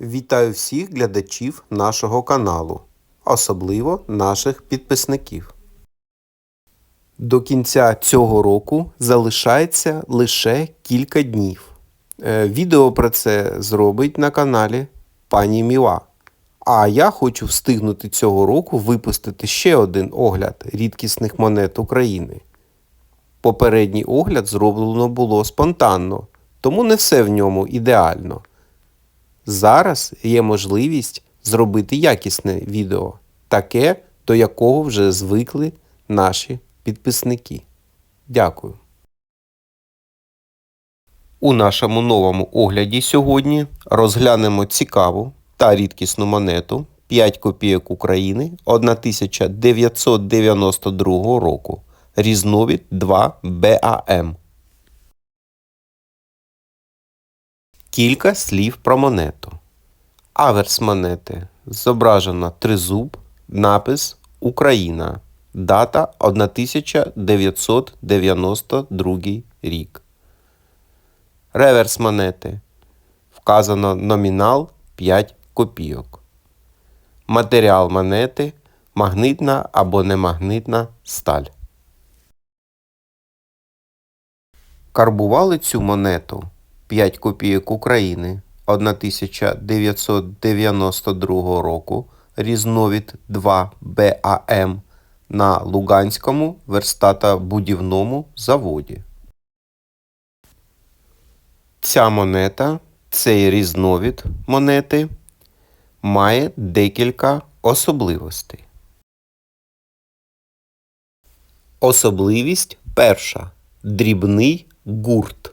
Вітаю всіх глядачів нашого каналу, особливо наших підписників. До кінця цього року залишається лише кілька днів. Е, Відео про це зробить на каналі пані Міла. А я хочу встигнути цього року випустити ще один огляд рідкісних монет України. Попередній огляд зроблено було спонтанно, тому не все в ньому ідеально. Зараз є можливість зробити якісне відео, таке, до якого вже звикли наші підписники. Дякую. У нашому новому огляді сьогодні розглянемо цікаву та рідкісну монету 5 копійок України 1992 року. Різновид 2 БАМ. Кілька слів про монету. Аверс монети зображено тризуб, напис Україна. Дата 1992 рік. Реверс монети. Вказано номінал 5 копійок. Матеріал монети магнитна або немагнитна сталь. Карбували цю монету 5 копійок України 1992 року різновид 2 БАМ на Луганському верстатобудівному заводі. Ця монета, цей різновид монети має декілька особливостей. Особливість перша. Дрібний гурт.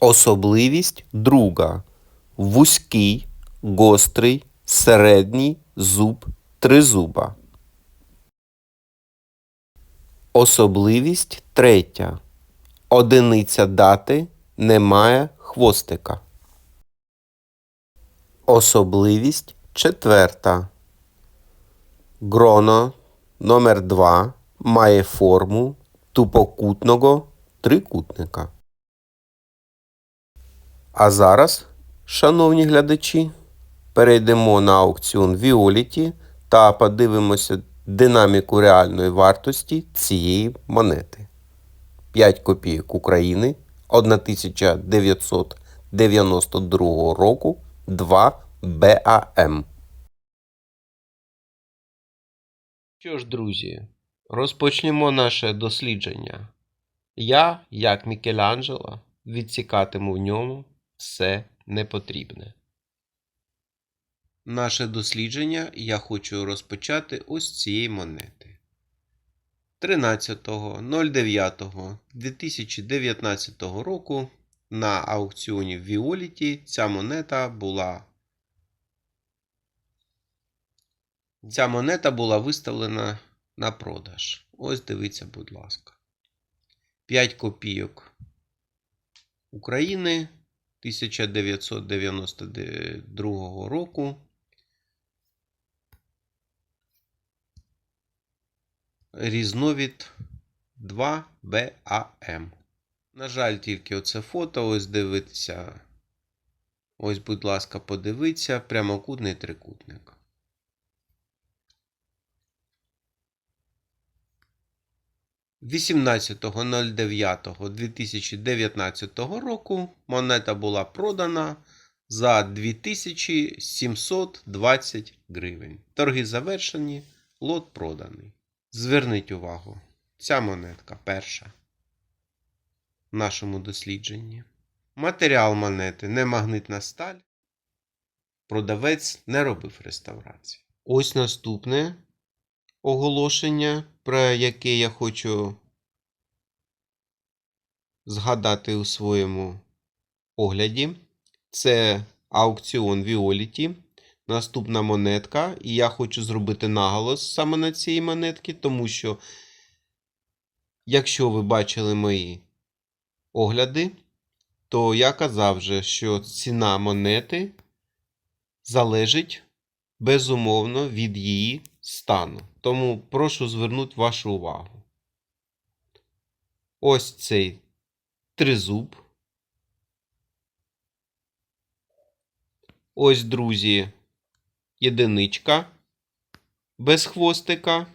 Особливість друга. Вузький, гострий, середній зуб тризуба. Особливість третя. Одиниця дати немає хвостика. Особливість четверта. Гроно номер 2 має форму тупокутного трикутника. А зараз, шановні глядачі, перейдемо на аукціон Violet та подивимося динаміку реальної вартості цієї монети. 5 копійок України 1992 року 2 БАМ. Що ж, друзі, розпочнемо наше дослідження. Я, як Мікеланджело, відсікатиму в ньому все непотрібне. Наше дослідження я хочу розпочати ось цієї монети. 13.09.2019 року на аукціоні в Violet ця монета була Ця монета була виставлена на продаж. Ось дивіться, будь ласка. 5 копійок України 1992 року. Різновід 2BAM. На жаль, тільки оце фото. Ось дивитися. Ось, будь ласка, подивіться. Прямокутний трикутник. Вісімнадцятого 2019 року монета була продана за 2720 гривень. Торги завершені, лот проданий. Зверніть увагу, ця монетка перша в нашому дослідженні. Матеріал монети не магнитна сталь. Продавець не робив реставрації. Ось наступне оголошення, про яке я хочу згадати у своєму огляді. Це аукціон Violet. Наступна монетка. І я хочу зробити наголос саме на цій монетці, тому що, якщо ви бачили мої огляди, то я казав вже, що ціна монети залежить безумовно від її стану. Тому прошу звернути вашу увагу. Ось цей тризуб. Ось, друзі, єдиничка без хвостика.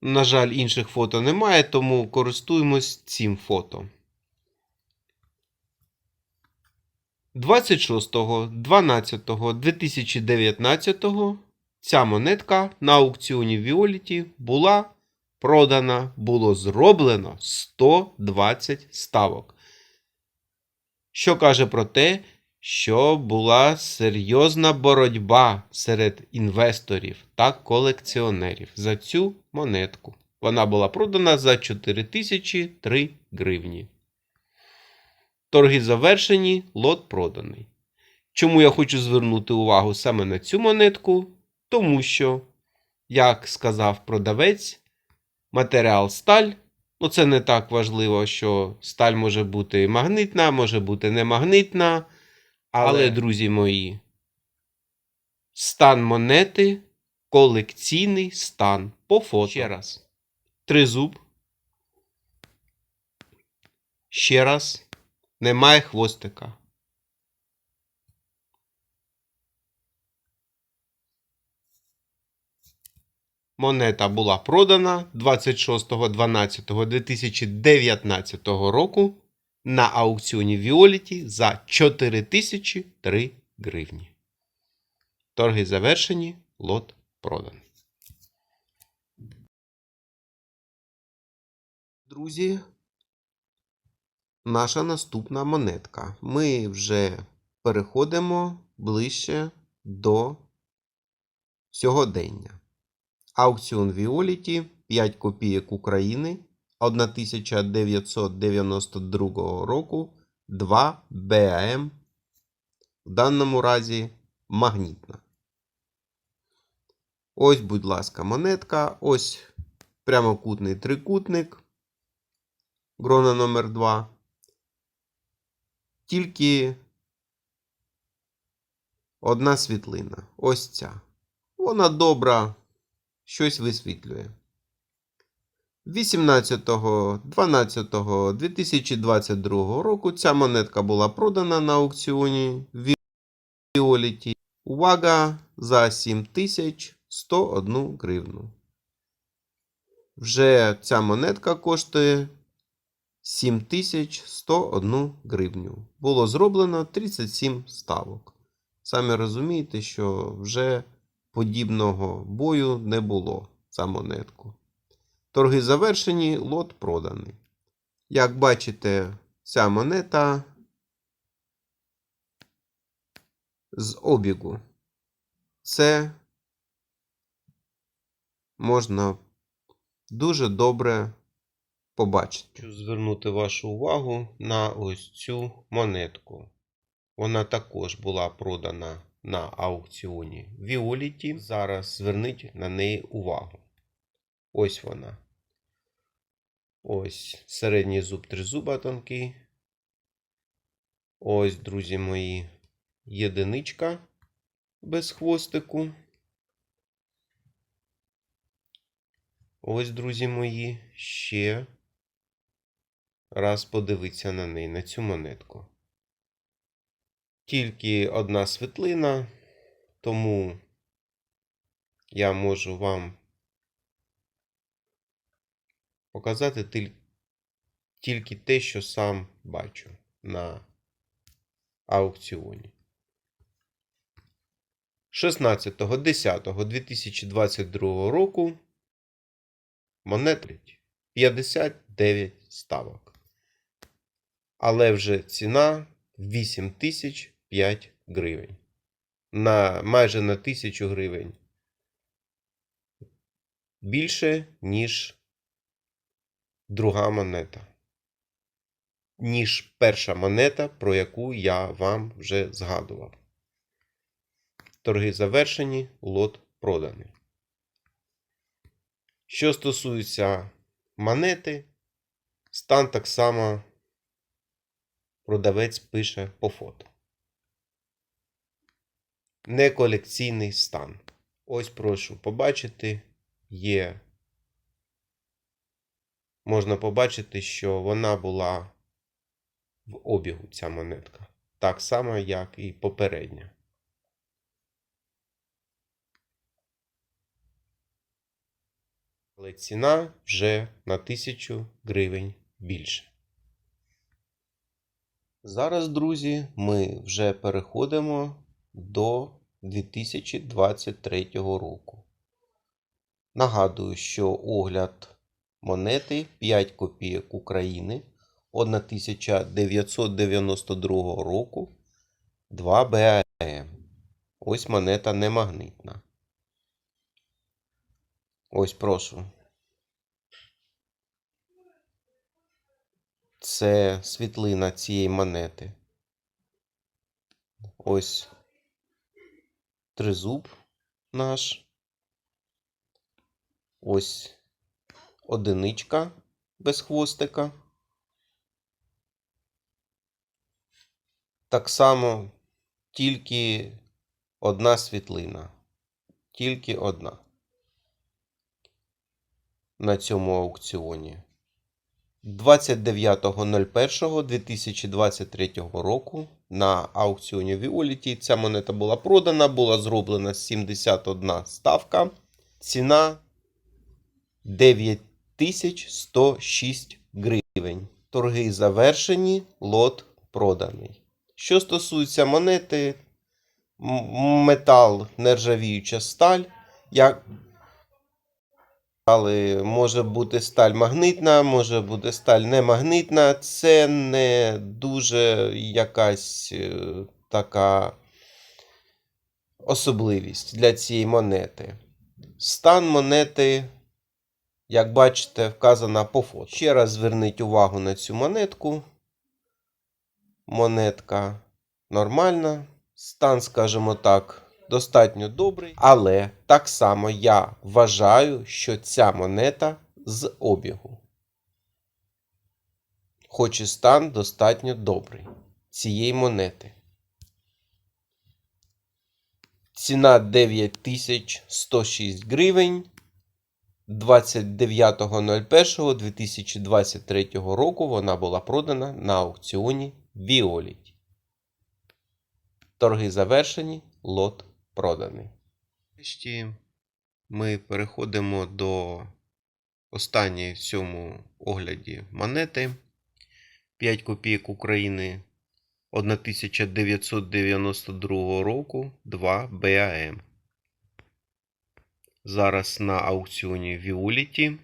На жаль, інших фото немає, тому користуємось цим фото. 26.12.2019 ця монетка на аукціоні Violet була продана, було зроблено 120 ставок. Що каже про те, що була серйозна боротьба серед інвесторів та колекціонерів за цю монетку. Вона була продана за 4003 гривні. Торги завершені, лот проданий. Чому я хочу звернути увагу саме на цю монетку? Тому що, як сказав продавець, матеріал сталь. Ну, це не так важливо, що сталь може бути магнитна, може бути не магнитна. Але, Але- друзі мої, стан монети колекційний стан по фото. Ще раз. Тризуб. Ще раз. Немає хвостика. Монета була продана 26.12.2019 року на аукціоні Віоліті за 4003 гривні. Торги завершені, лот проданий. Друзі, наша наступна монетка. Ми вже переходимо ближче до сьогодення. Аукціон Віоліті 5 копійок України 1992 року 2 БАМ. В даному разі магнітна. Ось, будь ласка, монетка. Ось прямокутний трикутник. Грона номер 2. Тільки одна світлина. Ось ця. Вона добра щось висвітлює. 18.12.2022 року ця монетка була продана на аукціоні Violet. Увага за 7101 гривну. Вже ця монетка коштує 7101 гривню. Було зроблено 37 ставок. Самі розумієте, що вже подібного бою не було за монетку. Торги завершені, лот проданий. Як бачите, ця монета з обігу. Це можна дуже добре побачити. Хочу звернути вашу увагу на ось цю монетку. Вона також була продана на аукціоні Violet. Зараз зверніть на неї увагу. Ось вона. Ось середній зуб тризуба тонкий. Ось, друзі мої, єдиничка без хвостику. Ось, друзі мої, ще раз подивіться на неї, на цю монетку. Тільки одна світлина, тому я можу вам показати тільки те, що сам бачу на аукціоні. 16.10.2022 року монети 59 ставок. Але вже ціна 8005 гривень. На майже на 1000 гривень. Більше, ніж друга монета. Ніж перша монета, про яку я вам вже згадував. Торги завершені, лот проданий. Що стосується монети, стан так само продавець пише по фото. Не колекційний стан. Ось прошу побачити, є. Можна побачити, що вона була в обігу ця монетка. Так само, як і попередня. Але ціна вже на 1000 гривень більше. Зараз, друзі, ми вже переходимо до 2023 року. Нагадую, що огляд монети 5 копійок України 1992 року 2 БАМ. Ось монета не магнитна. Ось прошу. Це світлина цієї монети. Ось тризуб наш. Ось одиничка без хвостика. Так само тільки одна світлина. Тільки одна. На цьому аукціоні. 29.01.2023 року на аукціоні Violet ця монета була продана, була зроблена 71 ставка. Ціна 9106 гривень. Торги завершені, лот проданий. Що стосується монети, метал нержавіюча сталь. Як але може бути сталь магнитна, може бути сталь немагнитна. Це не дуже якась е, така особливість для цієї монети. Стан монети, як бачите, вказана по фото. Ще раз зверніть увагу на цю монетку. Монетка нормальна. Стан, скажімо так, достатньо добрий. Але так само я вважаю, що ця монета з обігу. Хоч і стан достатньо добрий цієї монети. Ціна 9106 гривень. 29.01.2023 року вона була продана на аукціоні Violet. Торги завершені, лот проданий. Нарешті ми переходимо до останньої в цьому огляді монети 5 копійок України 1992 року 2 БАМ. Зараз на аукціоні Violet.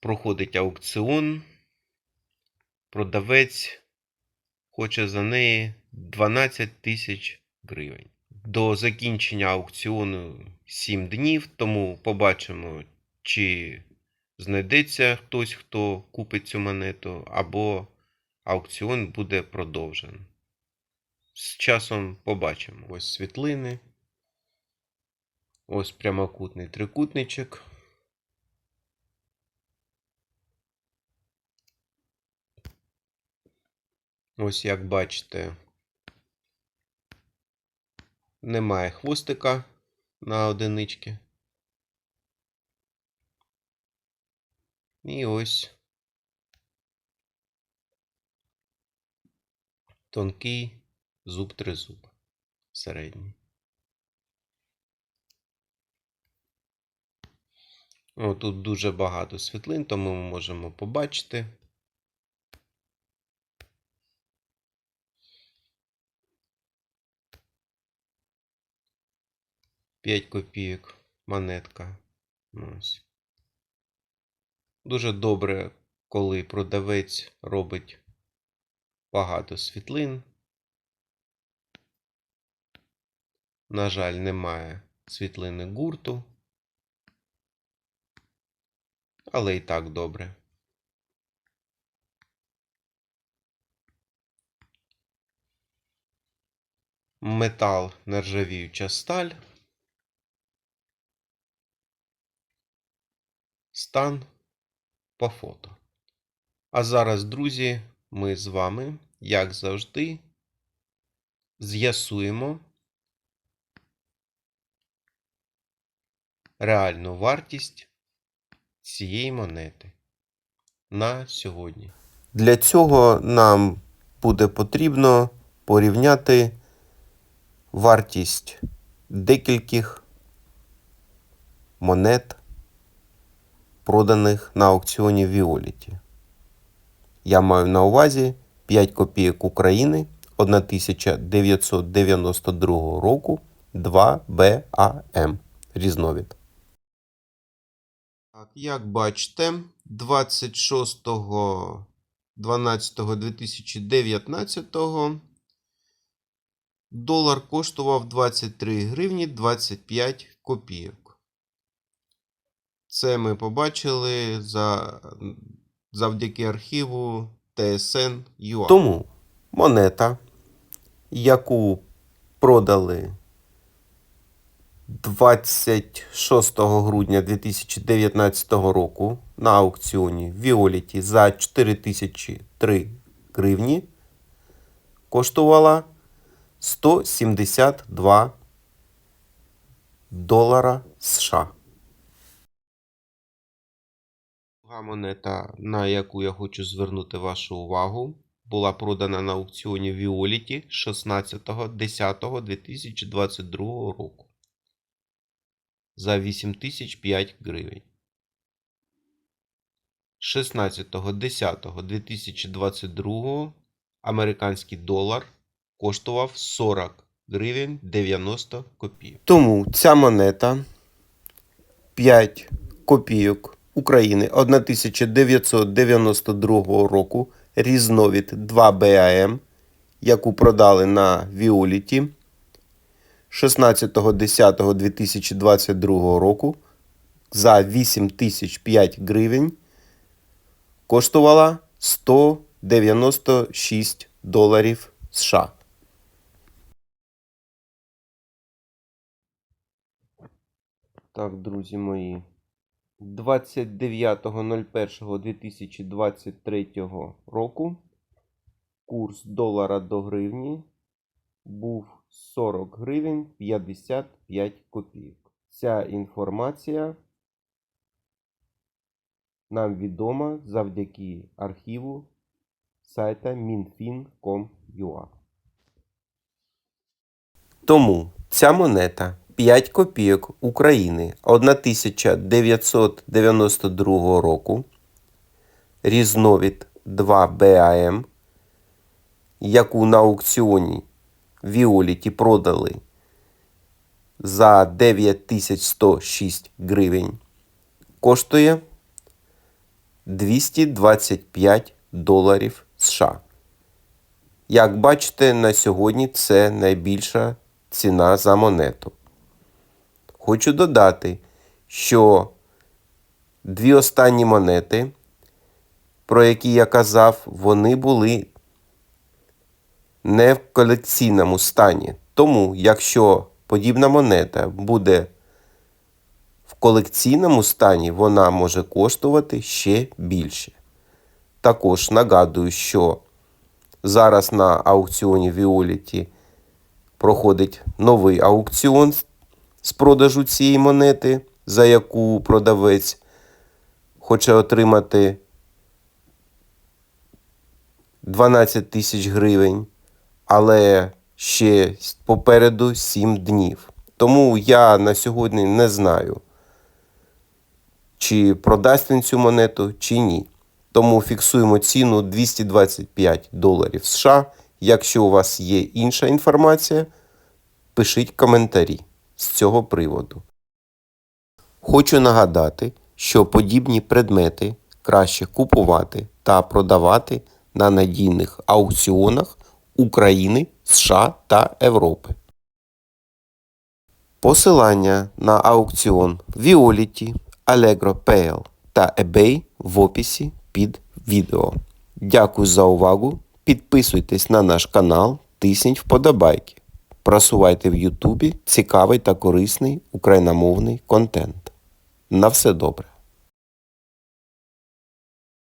Проходить аукціон. Продавець хоче за неї 12 тисяч гривень. До закінчення аукціону 7 днів, тому побачимо, чи знайдеться хтось, хто купить цю монету, або аукціон буде продовжений. З часом побачимо. Ось світлини. Ось прямокутний трикутничок. Ось як бачите, немає хвостика на одинички. І ось тонкий зуб тризуб середній. О, тут дуже багато світлин, тому ми можемо побачити. П'ять копійок монетка. Ось. Дуже добре, коли продавець робить багато світлин. На жаль, немає світлини гурту. Але і так добре. Метал нержавіюча сталь. Стан по фото. А зараз, друзі, ми з вами, як завжди, з'ясуємо реальну вартість цієї монети. на сьогодні. Для цього нам буде потрібно порівняти вартість декількох монет, проданих на аукціоні Віоліті. Я маю на увазі 5 копійок України 1992 року 2 БАМ. Різновид. Так, як бачите, 26.12.2019 долар коштував 23 гривні 25 копійок. Це ми побачили за, завдяки архіву TSN.ua. Тому монета, яку продали 26 грудня 2019 року на аукціоні Віоліті за 4003 гривні коштувала 172 долара США. Друга монета, на яку я хочу звернути вашу увагу, була продана на аукціоні Віоліті 16.10.2022 року за 8005 гривень. 16.10.2022 американський долар коштував 40 гривень 90 копійок. Тому ця монета 5 копійок України 1992 року різновид 2 БАМ, яку продали на Віоліті 16.10.2022 року за 8005 гривень коштувала 196 доларів США. Так, друзі мої. 29.01.2023 року курс долара до гривні був 40 гривень 55 копійок. Ця інформація нам відома завдяки архіву сайта minfin.com.ua. Тому ця монета 5 копійок України 1992 року, різновид 2 БАМ, яку на аукціоні Віоліті продали за 9106 гривень, коштує 225 доларів США. Як бачите, на сьогодні це найбільша ціна за монету. Хочу додати, що дві останні монети, про які я казав, вони були не в колекційному стані. Тому, якщо подібна монета буде в колекційному стані, вона може коштувати ще більше. Також нагадую, що зараз на аукціоні Віоліті проходить новий аукціон з продажу цієї монети, за яку продавець хоче отримати 12 тисяч гривень, але ще попереду 7 днів. Тому я на сьогодні не знаю, чи продасть він цю монету, чи ні. Тому фіксуємо ціну 225 доларів США. Якщо у вас є інша інформація, пишіть коментарі з цього приводу. Хочу нагадати, що подібні предмети краще купувати та продавати на надійних аукціонах України, США та Європи. Посилання на аукціон Violet, Allegro PL та eBay в описі під відео. Дякую за увагу. Підписуйтесь на наш канал, тисніть вподобайки. Просувайте в Ютубі цікавий та корисний україномовний контент. На все добре!